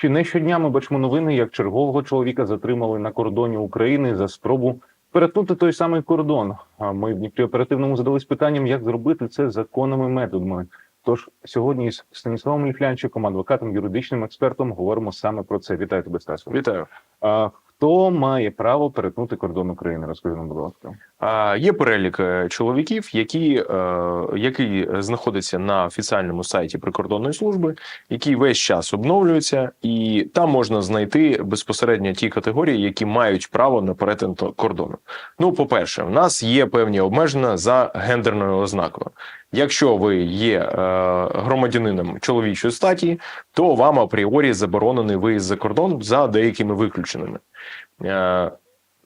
Чи не щодня ми бачимо новини, як чергового чоловіка затримали на кордоні України за спробу перетнути той самий кордон? А ми в Дніпрі оперативному задались питанням, як зробити це законними методами. Тож сьогодні із Станіславом Ліфлянчиком, адвокатом, юридичним експертом, говоримо саме про це. Вітаю тебе, Стасу. Вітаю. А хто має право перетнути кордон України? Розкажи нам, будь ласка. Є перелік е, чоловіків, які, е, який знаходиться на офіціальному сайті прикордонної служби, який весь час обновлюється, і там можна знайти безпосередньо ті категорії, які мають право на перетин кордону. Ну, по-перше, в нас є певні обмеження за гендерною ознакою. Якщо ви є е, громадянином чоловічої статі, то вам апріорі заборонений виїзд за кордон за деякими виключеними.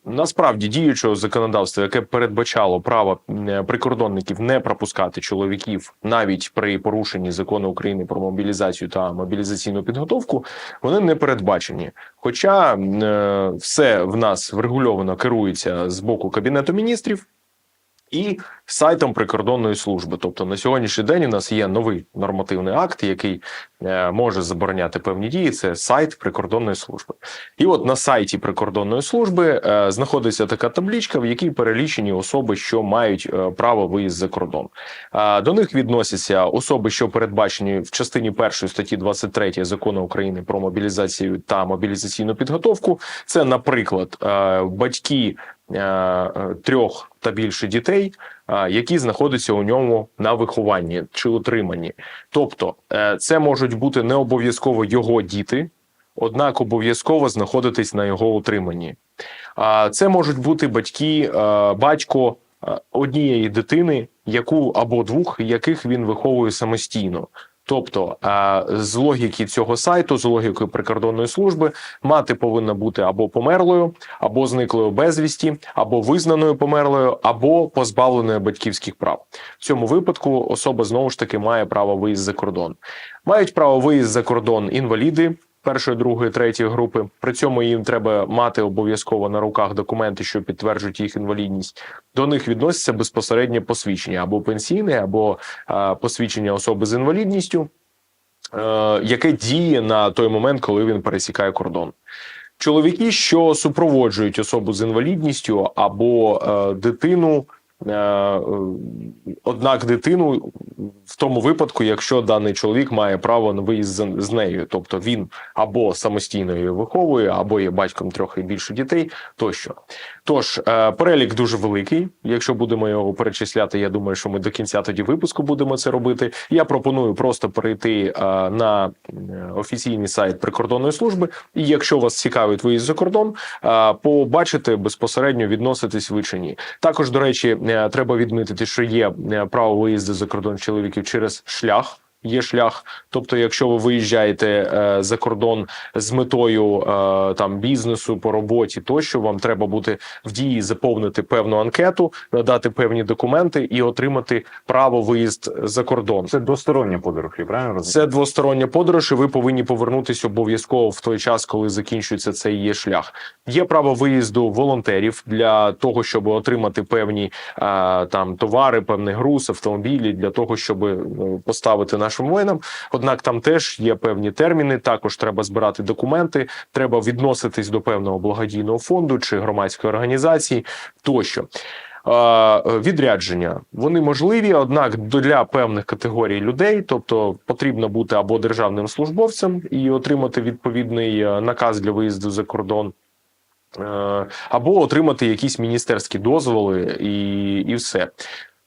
Насправді діючого законодавства, яке передбачало право е, прикордонників не пропускати чоловіків навіть при порушенні закону України про мобілізацію та мобілізаційну підготовку, вони не передбачені. Хоча е, все в нас врегульовано керується з боку кабінету міністрів. І сайтом прикордонної служби, тобто на сьогоднішній день у нас є новий нормативний акт, який е, може забороняти певні дії. Це сайт прикордонної служби. І от на сайті прикордонної служби е, знаходиться така табличка, в якій перелічені особи, що мають е, право виїзд за кордон. До них відносяться особи, що передбачені в частині першої статті 23 закону України про мобілізацію та мобілізаційну підготовку. Це, наприклад, батьки трьох та більше дітей, е, які знаходяться у ньому на вихованні чи утриманні. Тобто, е, це можуть бути не обов'язково його діти, однак обов'язково знаходитись на його утриманні. Це можуть бути батьки, е, батько е, однієї дитини, яку або двох, яких він виховує самостійно. Тобто, з логіки цього сайту, з логікою прикордонної служби, мати повинна бути або померлою, або зниклою безвісті, або визнаною померлою, або позбавленою батьківських прав. В цьому випадку особа знову ж таки має право виїзд за кордон. Мають право виїзд за кордон інваліди. Першої, другої, третьої групи при цьому їм треба мати обов'язково на руках документи, що підтверджують їх інвалідність. До них відноситься безпосереднє посвідчення або пенсійне, або е, посвідчення особи з інвалідністю, е, яке діє на той момент, коли він пересікає кордон. Чоловіки, що супроводжують особу з інвалідністю або е, дитину. Е, е, Однак дитину в тому випадку, якщо даний чоловік має право на виїзд з- нею, тобто він або самостійно її виховує, або є батьком трьох і більше дітей, тощо. Тож е, перелік дуже великий. Якщо будемо його перечисляти, я думаю, що ми до кінця тоді випуску будемо це робити. Я пропоную просто перейти е, на е, офіційний сайт прикордонної служби. І якщо вас цікавить виїзд за кордон, побачите безпосередньо відноситись ви чи ні. Також, до речі, треба відмітити, що є право виїзду за кордон чоловіків через шлях. Є шлях, тобто, якщо ви виїжджаєте е, за кордон з метою е, там бізнесу по роботі, тощо вам треба бути в дії заповнити певну анкету, надати певні документи і отримати право виїзд за кордон. Це двостороння подорож, я правильно розумію? Це двостороння подорож, і ви повинні повернутися обов'язково в той час, коли закінчується цей є шлях. Є право виїзду волонтерів для того, щоб отримати певні а, там товари, певний груз, автомобілі для того, щоб е, поставити нашим воїнам. Однак там теж є певні терміни. Також треба збирати документи, треба відноситись до певного благодійного фонду чи громадської організації тощо. Відрядження вони можливі, однак для певних категорій людей, тобто потрібно бути або державним службовцем і отримати відповідний е, наказ для виїзду за кордон. е, Або отримати якісь міністерські дозволи, і, і все.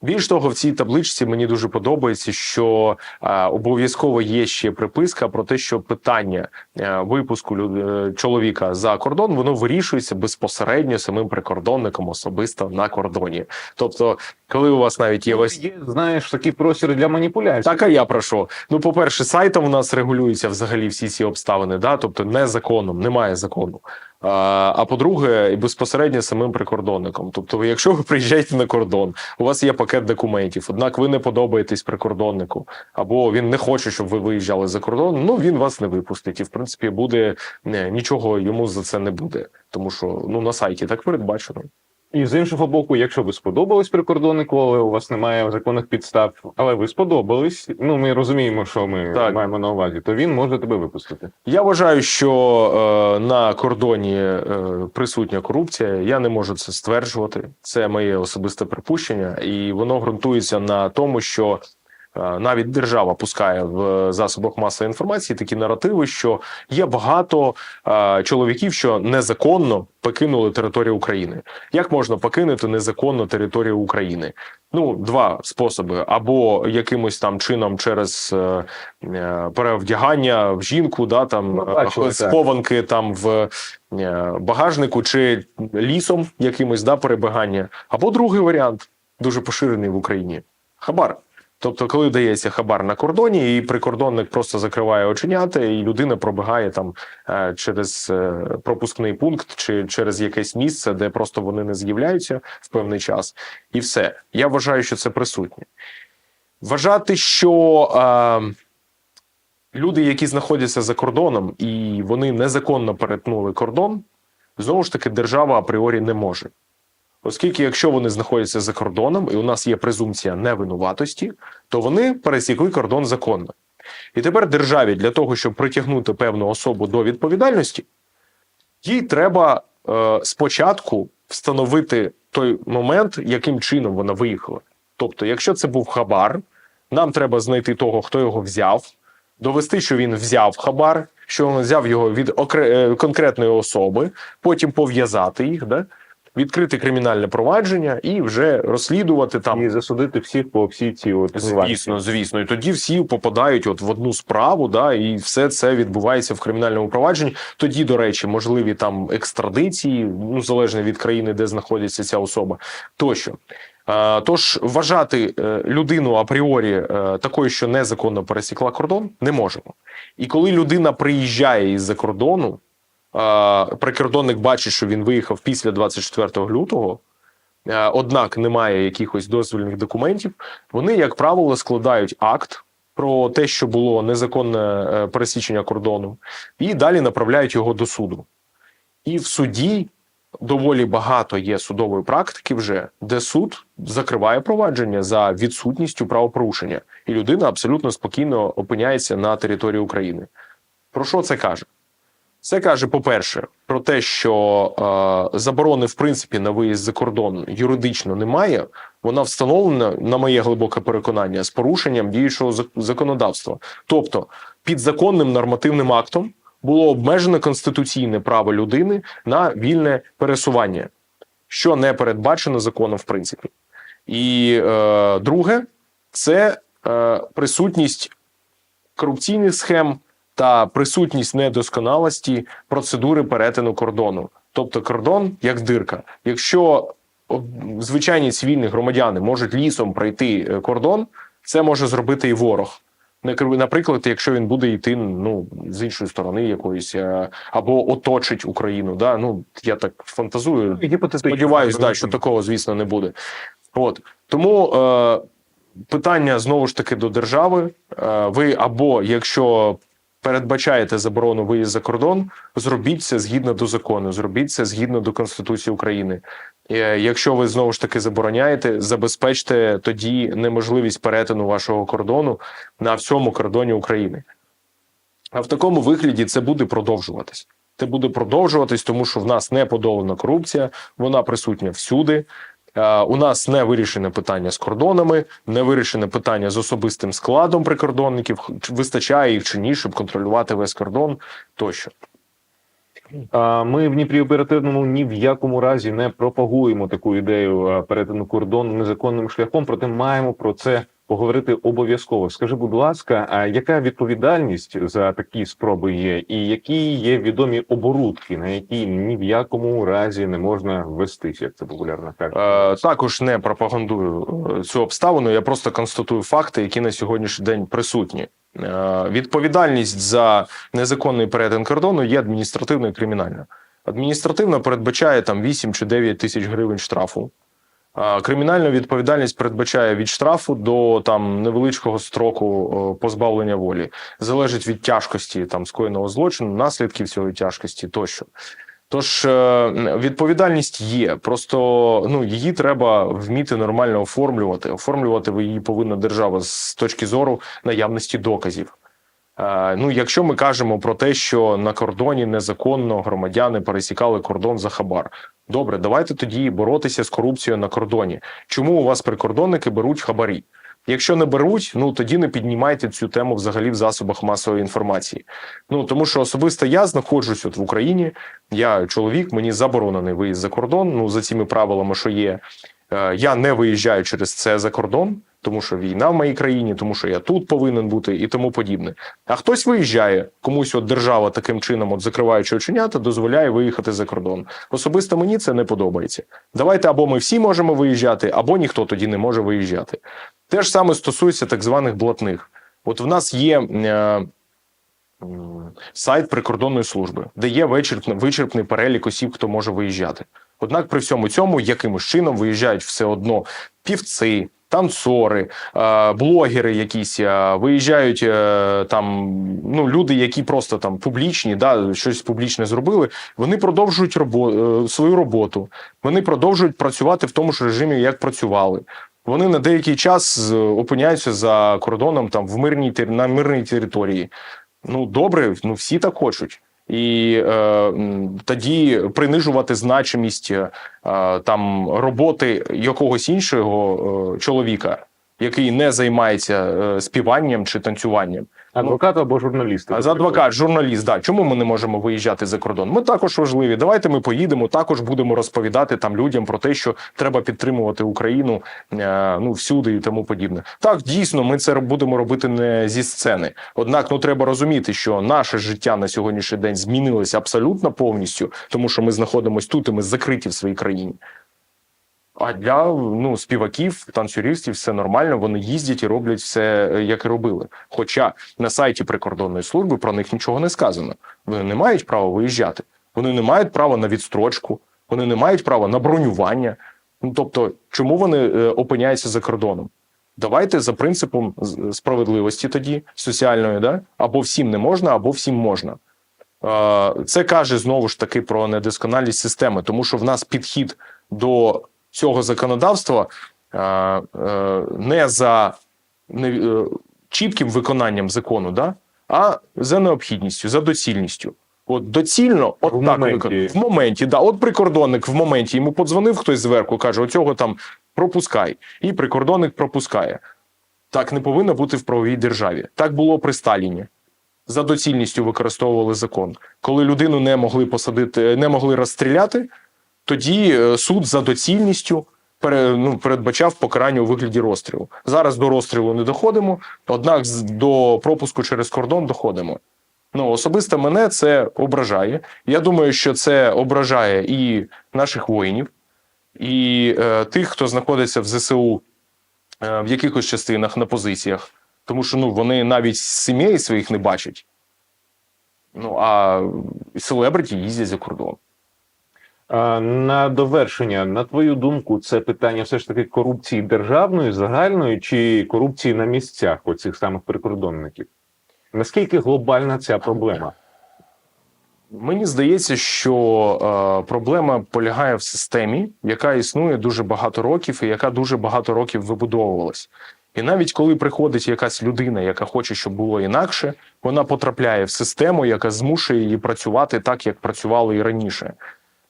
Більш того, в цій табличці мені дуже подобається, що е, обов'язково є ще приписка про те, що питання е, випуску лю- е, чоловіка за кордон воно вирішується безпосередньо самим прикордонником особисто на кордоні. Тобто, коли у вас навіть є ось Є, знаєш, такий простір для маніпуляцій. так, а я про що? Ну, по-перше, сайтом у нас регулюються взагалі всі ці обставини, да? тобто не законом, немає закону. А, а по-друге, і безпосередньо самим прикордонником. Тобто, якщо ви приїжджаєте на кордон, у вас є пакет документів, однак ви не подобаєтесь прикордоннику, або він не хоче, щоб ви виїжджали за кордон. Ну він вас не випустить, і в принципі буде не, нічого йому за це не буде, тому що ну на сайті так передбачено. І з іншого боку, якщо ви сподобались прикордоннику, але у вас немає законних підстав, але ви сподобались. Ну ми розуміємо, що ми Так. маємо на увазі, то він може тебе випустити. Я вважаю, що е, на кордоні е, присутня корупція. Я не можу це стверджувати. Це моє особисте припущення, і воно ґрунтується на тому, що навіть держава пускає в засобах масової інформації такі наративи, що є багато е, чоловіків, що незаконно покинули територію України. Як можна покинути незаконно територію України? Ну, два способи: або якимось там чином через е, е, перевдягання в жінку, да там е, так. схованки там в е, багажнику, чи лісом якимось да перебігання. Або другий варіант, дуже поширений в Україні хабар. Тобто, коли дається хабар на кордоні, і прикордонник просто закриває оченята, і людина пробігає там е, через е, пропускний пункт чи через якесь місце, де просто вони не з'являються в певний час, і все. Я вважаю, що це присутнє. Вважати, що е, люди, які знаходяться за кордоном, і вони незаконно перетнули кордон, знову ж таки, держава апріорі не може. Оскільки, якщо вони знаходяться за кордоном, і у нас є презумпція невинуватості, то вони пересікли кордон законно. І тепер державі для того, щоб притягнути певну особу до відповідальності, їй треба е, спочатку встановити той момент, яким чином вона виїхала. Тобто, якщо це був хабар, нам треба знайти того, хто його взяв, довести, що він взяв хабар, що він взяв його від окре- е, конкретної особи, потім пов'язати їх, да? Відкрити кримінальне провадження і вже розслідувати там. І засудити всіх по всій цій от Звісно, звісно, і тоді всі попадають от в одну справу, да, і все це відбувається в кримінальному провадженні. Тоді, до речі, можливі там екстрадиції, ну залежно від країни, де знаходиться ця особа, тощо. Тож вважати е, людину апріорі е, такою, що незаконно пересікла кордон, не можемо. І коли людина приїжджає із-за кордону, е, прикордонник бачить, що він виїхав після 24 лютого, однак немає якихось дозвільних документів, вони, як правило, складають акт про те, що було незаконне е, пересічення кордону, і далі направляють його до суду. І в суді доволі багато є судової практики, вже де суд закриває провадження за відсутністю правопорушення, і людина абсолютно спокійно опиняється на території України. Про що це каже? Це каже, по-перше, про те, що е, заборони в принципі на виїзд за кордон юридично немає. Вона встановлена, на моє глибоке переконання, з порушенням діючого зак- законодавства. Тобто, підзаконним нормативним актом було обмежено конституційне право людини на вільне пересування, що не передбачено законом, в принципі. І е, друге, це е, присутність корупційних схем та присутність недосконалості процедури перетину кордону. Тобто кордон як дирка. Якщо звичайні цивільні громадяни можуть лісом пройти е, кордон, це може зробити і ворог. Наприклад, якщо він буде йти ну з іншої сторони якоїсь е, або оточить Україну, да ну я так фантазую, Гіпотетично. Сподіваюсь, да, що такого, звісно, не буде. От тому е, питання знову ж таки до держави. Е, ви або якщо передбачаєте заборону виїзд за кордон, зробіть це згідно до закону, зробіть це згідно до Конституції України. Е, якщо ви знову ж таки забороняєте, забезпечте тоді неможливість перетину вашого кордону на всьому кордоні України. А в такому вигляді це буде продовжуватись. Це буде продовжуватись, тому що в нас не подолана корупція, вона присутня всюди. Е, У нас не вирішене питання з кордонами, не вирішене питання з особистим складом прикордонників. Вистачає їх чи ні, щоб контролювати весь кордон тощо. Ми в Дніпрі оперативному ні в якому разі не пропагуємо таку ідею перетину кордону незаконним шляхом, проте маємо про це поговорити обов'язково. Скажи, будь ласка, а яка відповідальність за такі спроби є, і які є відомі оборудки, на які ні в якому разі не можна вестись, як це популярно кажуть? Е, також не пропагандую е, цю обставину. Я просто констатую факти, які на сьогоднішній день присутні. Е, відповідальність за незаконний перетин кордону є адміністративна і кримінальна. Адміністративна передбачає там 8 чи 9 тисяч гривень штрафу. Кримінальна відповідальність передбачає від штрафу до там невеличкого строку позбавлення волі. Залежить від тяжкості там скоєного злочину, наслідків цієї тяжкості тощо. Тож е, відповідальність є. Просто ну її треба вміти нормально оформлювати. Оформлювати її повинна держава з точки зору наявності доказів. Е, Ну, якщо ми кажемо про те, що на кордоні незаконно громадяни пересікали кордон за хабар. Добре, давайте тоді боротися з корупцією на кордоні. Чому у вас прикордонники беруть хабарі? Якщо не беруть, ну тоді не піднімайте цю тему взагалі в засобах масової інформації. Ну тому що особисто я знаходжусь от в Україні. Я чоловік, мені заборонений виїзд за кордон. Ну за цими правилами, що є, Е, я не виїжджаю через це за кордон, тому що війна в моїй країні, тому що я тут повинен бути і тому подібне. А хтось виїжджає, комусь от держава таким чином, от закриваючи оченята, дозволяє виїхати за кордон. Особисто мені це не подобається. Давайте або ми всі можемо виїжджати, або ніхто тоді не може виїжджати. Те ж саме стосується так званих блатних. От в нас є. Е, Сайт прикордонної служби, де є вичерпний, вичерпний перелік осіб, хто може виїжджати. Однак при всьому цьому якимось чином виїжджають все одно півці, танцори, е, блогери якісь е, виїжджають е, там. Ну люди, які просто там публічні, да щось публічне зробили. Вони продовжують робо- свою роботу. Вони продовжують працювати в тому ж режимі, як працювали. Вони на деякий час опиняються за кордоном там в мирній на мирній території. Ну добре, ну всі так хочуть. І е, тоді принижувати значимість е, там роботи якогось іншого е, чоловіка, який не займається е, співанням чи танцюванням. Адвокат або журналіст. За адвокат, журналіст, да. Чому ми не можемо виїжджати за кордон? Ми також важливі. Давайте ми поїдемо, також будемо розповідати там людям про те, що треба підтримувати Україну е, ну всюди і тому подібне. Так, дійсно, ми це будемо робити не зі сцени. Однак, ну треба розуміти, що наше життя на сьогоднішній день змінилося абсолютно повністю, тому що ми знаходимося тут і ми закриті в своїй країні. А для ну співаків, танцюристів все нормально. Вони їздять і роблять все, е, як і робили. Хоча на сайті прикордонної служби про них нічого не сказано. Вони не мають права виїжджати. Вони не мають права на відстрочку, вони не мають права на бронювання. Ну тобто, чому вони е, опиняються за кордоном? Давайте за принципом справедливості тоді соціальної, да або всім не можна, або всім можна. Це каже знову ж таки про недосконалість системи, тому що в нас підхід до цього законодавства е, е, не за не, е, чітким виконанням закону, да? а за необхідністю, за доцільністю. От доцільно, от В так моменті. в моменті, да, от прикордонник в моменті йому подзвонив хтось зверху, каже: оцього там пропускай, і прикордонник пропускає. Так не повинно бути в правовій державі. Так було при Сталіні. За доцільністю використовували закон. Коли людину не могли посадити, не могли розстріляти, тоді е, суд за доцільністю ну, передбачав покарання у вигляді розстрілу. Зараз до розстрілу не доходимо, однак до пропуску через кордон доходимо. Ну, особисто мене це ображає. Я думаю, що це ображає і наших воїнів, і е, тих, хто знаходиться в ЗСУ е, в якихось частинах на позиціях, тому що ну, вони навіть сімей своїх не бачать. Ну а селебриті їздять за кордон. На довершення, на твою думку, це питання все ж таки корупції державної, загальної чи корупції на місцях оцих самих прикордонників? Наскільки глобальна ця проблема? Мені здається, що е, проблема полягає в системі, яка існує дуже багато років, і яка дуже багато років вибудовувалась. І навіть коли приходить якась людина, яка хоче, щоб було інакше, вона потрапляє в систему, яка змушує її працювати так, як працювало і раніше.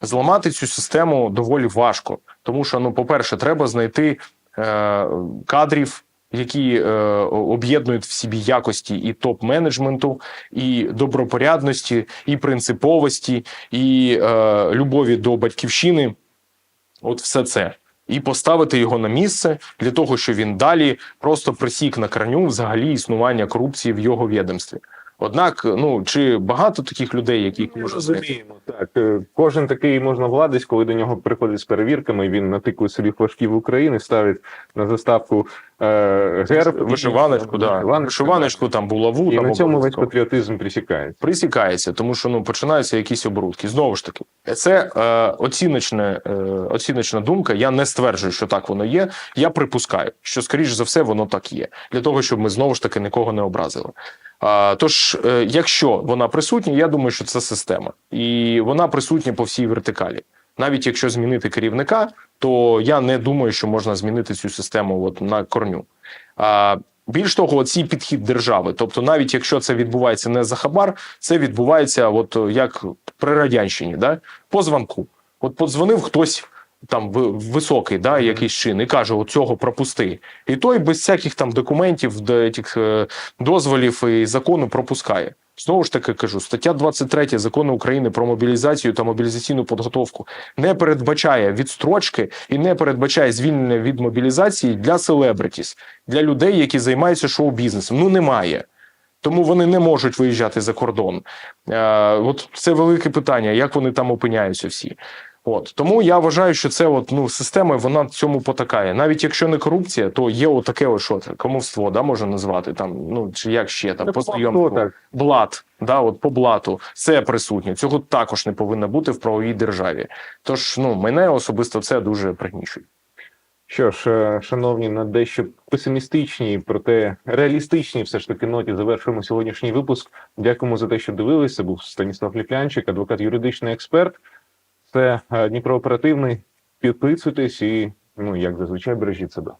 Зламати цю систему доволі важко, тому що, ну, по-перше, треба знайти е, кадрів, які е, об'єднують в собі якості і топ-менеджменту, і добропорядності, і принциповості, і е, любові до батьківщини. От все це. І поставити його на місце для того, щоб він далі просто присік на корню взагалі існування корупції в його відомстві. Однак, ну чи багато таких людей, яких Ми можна розуміємо, так. Е, Кожен такий можновладець, коли до нього приходить з перевірками, він натикує собі флажків України, ставить на заставку е, герб. вишиваночку, да. Вишиваночку, вишиваночку там булаву. І там на цьому весь патріотизм присікається. присікається, тому що ну починаються якісь оборудки. Знову ж таки, це е, оціночне, е, оціночна думка. Я не стверджую, що так воно є. Я припускаю, що скоріш за все воно так є, для того, щоб ми знову ж таки нікого не образили. Тож, е, якщо вона присутня, я думаю, що це система, і вона присутня по всій вертикалі. Навіть якщо змінити керівника, то я не думаю, що можна змінити цю систему от на корню. А, більш того, цей підхід держави, тобто, навіть якщо це відбувається не за хабар, це відбувається, от як при радянщині, да? по дзвонку. От подзвонив хтось там ви- високий, да, якийсь чин, і каже: оцього пропусти. І той без всяких там документів, тих, е, дозволів і закону пропускає. Знову ж таки кажу, стаття 23 закону України про мобілізацію та мобілізаційну підготовку не передбачає відстрочки і не передбачає звільнення від мобілізації для селебритіс, для людей, які займаються шоу-бізнесом. Ну немає. Тому вони не можуть виїжджати за кордон. Е, от це велике питання, як вони там опиняються всі. От тому я вважаю, що це от ну система вона цьому потакає. Навіть якщо не корупція, то є отаке, от що це комовство, да можна назвати там. Ну чи як ще там познайомство, блат, да, от по блату, це присутнє. Цього також не повинно бути в правовій державі. Тож ну мене особисто це дуже пригнічує. Що ж, е, шановні, на дещо песимістичній, проте реалістичній все ж таки ноті завершуємо сьогоднішній випуск. Дякуємо за те, що дивилися. Був Станіслав Ліплянчик, адвокат, юридичний експерт це Дніпро оперативний. Підписуйтесь і ну як зазвичай бережіть себе.